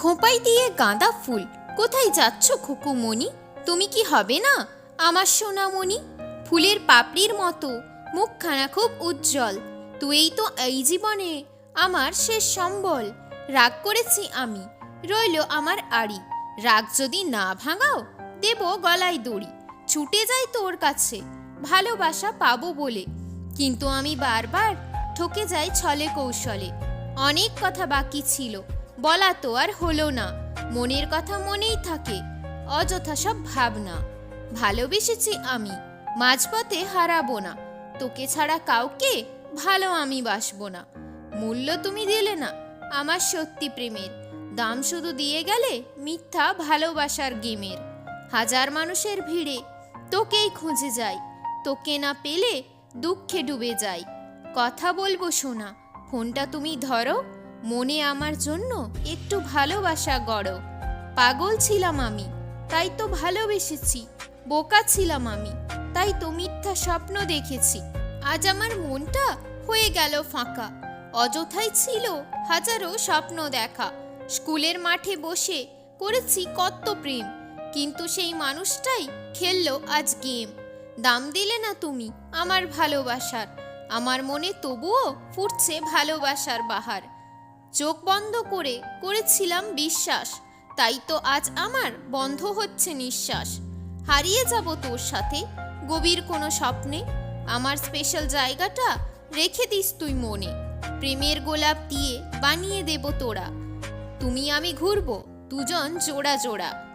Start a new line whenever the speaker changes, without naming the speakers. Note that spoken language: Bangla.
খোঁপাই দিয়ে গাঁদা ফুল। কোথায় যাচ্ছ খুকুমণি? তুমি কি হবে না? আমার সোনামণি, ফুলের পাপড়ির মতো, মুখখানা খুব উজ্জ্বল। তুই তো এই জীবনে আমার শেষ সম্বল। রাগ করেছি আমি, রইল আমার আড়ি। রাগ যদি না ভাঙাও, দেব গলায় দড়ি। ছুটে যাই তোর কাছে, ভালোবাসা পাবো বলে। কিন্তু আমি বারবার ঠকে যাই ছলে কৌশলে। অনেক কথা বাকি ছিল বলা তো আর হলো না। মনের কথা মনেই থাকে, অযথা সব ভাবনা। ভালোবেসেছি আমি, মাঝপথে হারাবো না। তোকে ছাড়া কাউকে ভালো আমি বাসবো না। মূল্য তুমি দিলে না, আমার সত্যি প্রেমের। দাম শুধু দিয়ে গেলে মিথ্যা ভালোবাসার গেমের। হাজার মানুষের ভিড়ে তোকেই খুঁজে যাই, তোকে না পেলে দুঃখে ডুবে যাই। কথা বলব শোনা, ফোনটা তুমি ধরো। মনে আমার জন্য একটু ভালোবাসা গড়ো। পাগল ছিলাম আমি, তাই তো ভালোবেসেছি। বোকা ছিলাম আমি, তাই তো মিথ্যা স্বপ্ন দেখেছি। আজ আমার মনটা হয়ে গেল ফাঁকা। অযথাই ছিল হাজারো স্বপ্ন দেখা। স্কুলের মাঠে বসে করেছি কত প্রেম, কিন্তু সেই মানুষটাই খেললো আজ গেম। দাম দিলে না তুমি আমার ভালোবাসার, আমার মনে তবুও ফুটছে ভালোবাসার বাহার। চোখ বন্ধ করে করেছিলাম বিশ্বাস। তাই তো আজ আমার বন্ধ হচ্ছে নিঃশ্বাস। হারিয়ে যাব তোর সাথে, গভীর কোনো স্বপ্নে। আমার স্পেশাল জায়গাটা রেখে দিস তুই মনে। প্রেমের গোলাপ দিয়ে বানিয়ে দেব তোরা। তুমি আমি ঘুরবো, দুজন জোড়া জোড়া।